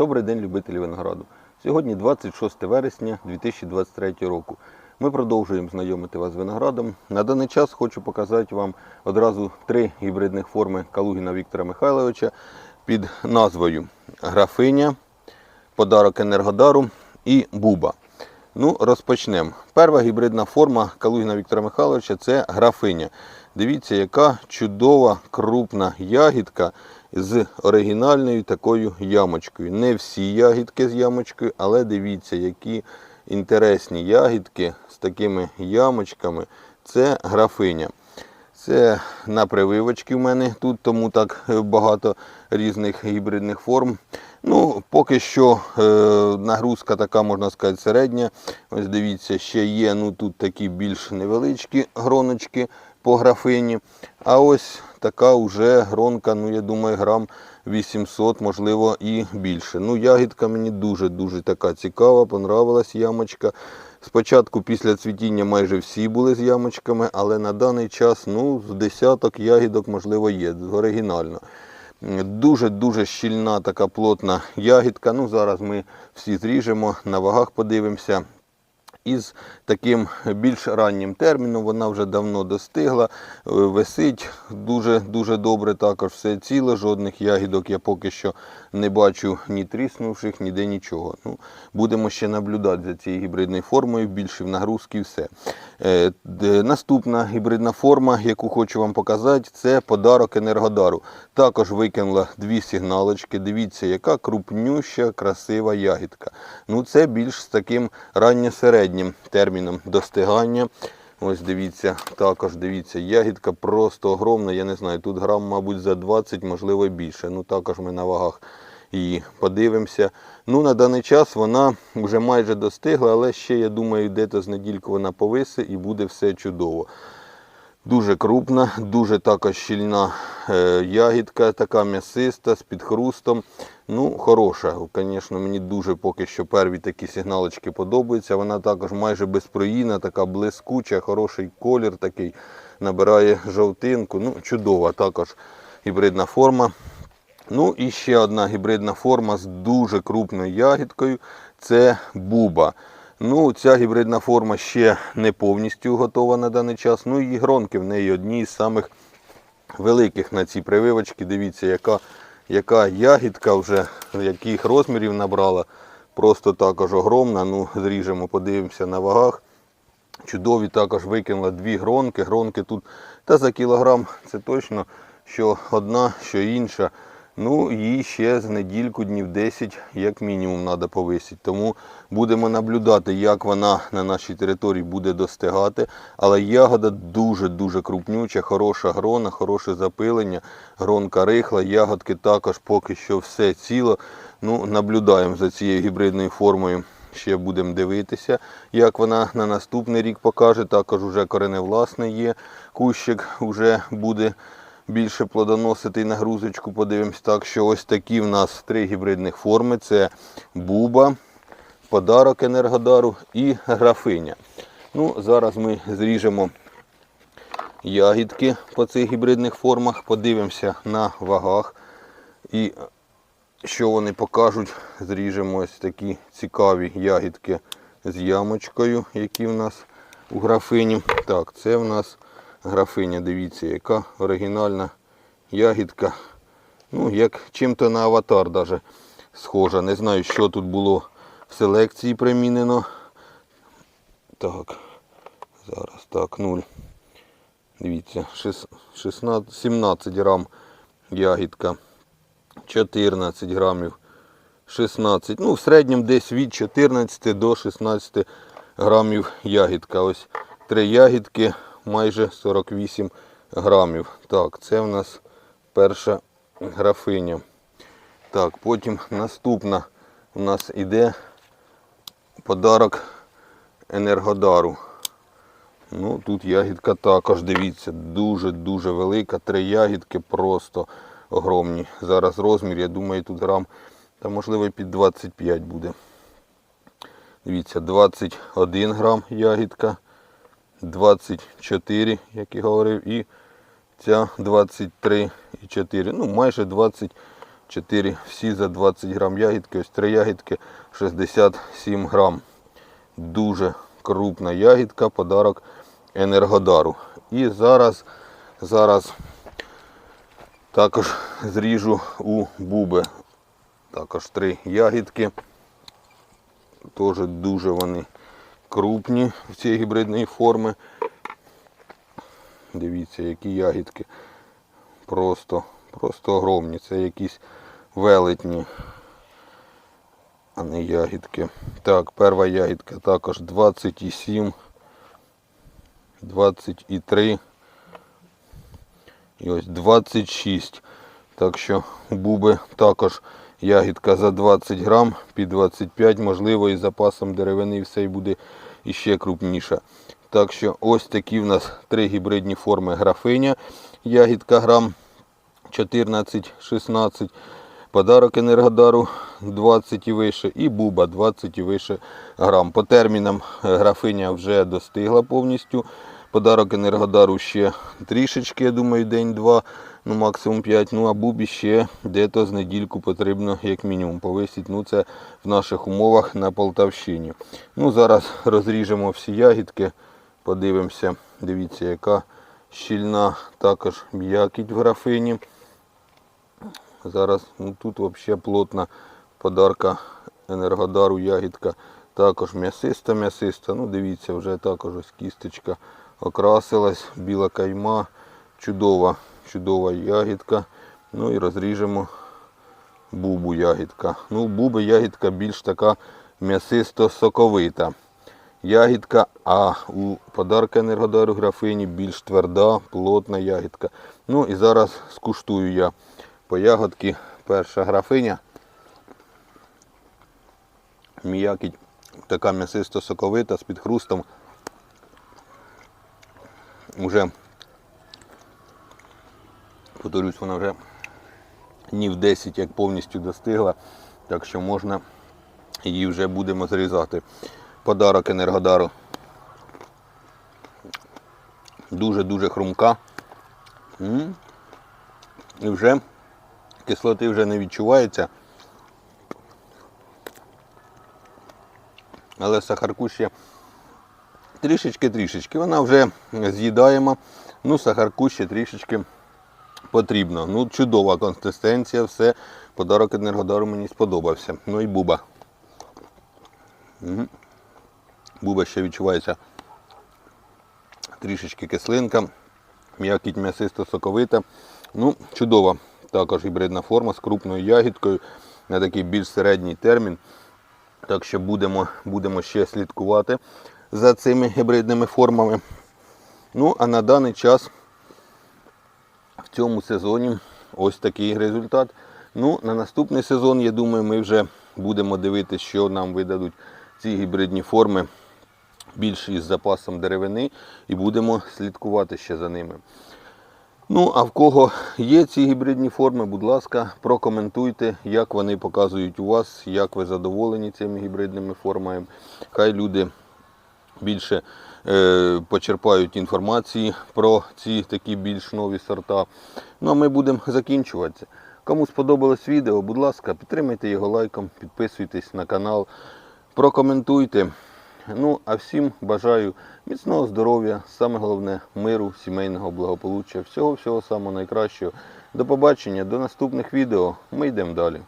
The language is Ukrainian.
Добрий день, любителі винограду. Сьогодні 26 вересня 2023 року. Ми продовжуємо знайомити вас з виноградом. На даний час хочу показати вам одразу три гібридних форми Калугіна Віктора Михайловича під назвою Графиня, Подарок Енергодару і Буба. Ну, розпочнемо. Перша гібридна форма Калугіна Віктора Михайловича це графиня. Дивіться, яка чудова крупна ягідка з оригінальною такою ямочкою. Не всі ягідки з ямочкою, але дивіться, які інтересні ягідки з такими ямочками. Це графиня. Це на прививочки в мене тут, тому так е, багато різних гібридних форм. Ну, поки що е, нагрузка така, можна сказати, середня. Ось дивіться, ще є ну, тут такі більш невеличкі гроночки по графині. А ось така вже гронка, ну я думаю, грам 800, можливо, і більше. Ну, ягідка мені дуже-дуже така цікава, понравилась ямочка. Спочатку після цвітіння майже всі були з ямочками, але на даний час ну, з десяток ягідок, можливо, є. Оригінально. Дуже-дуже щільна така плотна ягідка. Ну, зараз ми всі зріжемо, на вагах подивимося. Із таким більш раннім терміном вона вже давно достигла, е, висить дуже-дуже добре, також все ціле, жодних ягідок я поки що не бачу ні тріснувших, ніде нічого. Ну, будемо ще наблюдати за цією гібридною формою, більше в нагрузки і все. Е, Наступна гібридна форма, яку хочу вам показати, це подарок Енергодару. Також викинула дві сигналочки. Дивіться, яка крупнюща, красива ягідка. Ну, це більш з таким ранньосереднім терміном достигання. Ось дивіться, також дивіться, ягідка просто огромна. Я не знаю, тут грам, мабуть, за 20, можливо, більше. Ну, також ми на вагах її подивимося. Ну, на даний час вона вже майже достигла, але ще, я думаю, десь з недільку вона повисе і буде все чудово. Дуже крупна, дуже також щільна е, ягідка, така м'ясиста, з підхрустом. Ну, хороша. Звісно, мені дуже поки що перві такі сигналочки подобаються. Вона також майже безпроїна, така блискуча, хороший колір такий, набирає жовтинку. Ну, чудова також гібридна форма. Ну і ще одна гібридна форма з дуже крупною ягідкою це буба. Ну, ця гібридна форма ще не повністю готова на даний час. Ну і гронки в неї одні з самих великих на цій прививочці. Дивіться, яка, яка ягідка вже, яких розмірів набрала. Просто також огромна. Ну, зріжемо, подивимося на вагах. Чудові також викинула дві гронки. Гронки тут та за кілограм це точно, що одна, що інша. Ну, їй ще з недільку, днів 10, як мінімум, треба повисити. Тому будемо наблюдати, як вона на нашій території буде достигати. Але ягода дуже-дуже крупнюча, хороша грона, хороше запилення, гронка рихла, ягодки також поки що все ціло. Ну, наблюдаємо за цією гібридною формою. Ще будемо дивитися, як вона на наступний рік покаже. Також вже кореневласний є. Кущик вже буде більше плодоносити і на грузочку. Подивимось. Так що ось такі в нас три гібридних форми: це буба, подарок Енергодару і графиня. Ну, Зараз ми зріжемо ягідки по цих гібридних формах, подивимося на вагах. І що вони покажуть, зріжемо ось такі цікаві ягідки з ямочкою, які в нас у графині. Так, це в нас графиня, дивіться, яка оригінальна ягідка. Ну, як чим-то на аватар даже схожа. Не знаю, що тут було в селекції примінено. Так, зараз так, 0. Дивіться, 16, 17 грам ягідка. 14 грамів, 16. Ну, в середньому десь від 14 до 16 грамів ягідка. Ось три ягідки, майже 48 грамів. Так, це в нас перша графиня. Так, потім наступна у нас іде подарок Енергодару. Ну, тут ягідка також, дивіться, дуже-дуже велика. Три ягідки просто огромні. Зараз розмір, я думаю, тут грам, та можливо під 25 буде. Дивіться, 21 грам ягідка, 24, як і говорив, і ця 23,4. Ну, майже 20 4, всі за 20 грам ягідки. Ось три ягідки 67 грам. Дуже крупна ягідка, подарок Енергодару. І зараз, зараз також зріжу у буби. Також три ягідки. Теж дуже вони крупні в цієї гібридної форми. Дивіться, які ягідки. Просто, просто огромні. Це якісь велетні, а не ягідки. Так, перша ягідка також 27, 23 і ось 26. Так що буби також ягідка за 20 грам, під 25, можливо, із запасом деревини все буде іще крупніша. Так що ось такі в нас три гібридні форми графиня. Ягідка грам 14-16. Подарок Енергодару 20 і вище, і буба 20 і вище грам. По термінам е, графиня вже достигла повністю. Подарок Енергодару ще трішечки, я думаю, день-два, ну максимум 5. Ну а бубі ще дето з недільку потрібно як мінімум повисити. Ну це в наших умовах на Полтавщині. Ну зараз розріжемо всі ягідки, подивимося. Дивіться, яка щільна також м'якіть в графині. Зараз ну, тут взагалі плотна подарка Енергодару ягідка. Також м'ясиста, м'ясиста. Ну, дивіться, вже також ось кісточка окрасилась, біла кайма, чудова, чудова ягідка. Ну і розріжемо бубу ягідка. Ну, буби ягідка більш така м'ясисто-соковита. Ягідка, а у подарка Енергодару графині більш тверда, плотна ягідка. Ну і зараз скуштую я по ягодки перша графиня. М'якіть така м'ясисто-соковита з підхрустом. Уже, повторюсь, вона вже днів 10 як повністю достигла, так що можна її вже будемо зрізати. Подарок Енергодару. Дуже-дуже хрумка. І вже кислоти вже не відчувається. Але сахарку ще трішечки-трішечки. Вона вже з'їдаємо. Ну, сахарку ще трішечки потрібно. Ну, чудова консистенція, все. Подарок Енергодару мені сподобався. Ну і буба. Буба ще відчувається трішечки кислинка, м'якіть м'ясисто соковита. Ну, чудова також гібридна форма з крупною ягідкою на такий більш середній термін. Так що будемо, будемо ще слідкувати за цими гібридними формами. Ну, а на даний час в цьому сезоні ось такий результат. Ну, на наступний сезон, я думаю, ми вже будемо дивитися, що нам видадуть ці гібридні форми більш із запасом деревини і будемо слідкувати ще за ними. Ну, а в кого є ці гібридні форми, будь ласка, прокоментуйте, як вони показують у вас, як ви задоволені цими гібридними формами. Хай люди більше е, почерпають інформації про ці такі більш нові сорта. Ну а ми будемо закінчуватися. Кому сподобалось відео, будь ласка, підтримайте його лайком, підписуйтесь на канал, прокоментуйте. Ну, а всім бажаю міцного здоров'я, саме головне миру, сімейного благополуччя, всього-всього самого найкращого. До побачення, до наступних відео. Ми йдемо далі.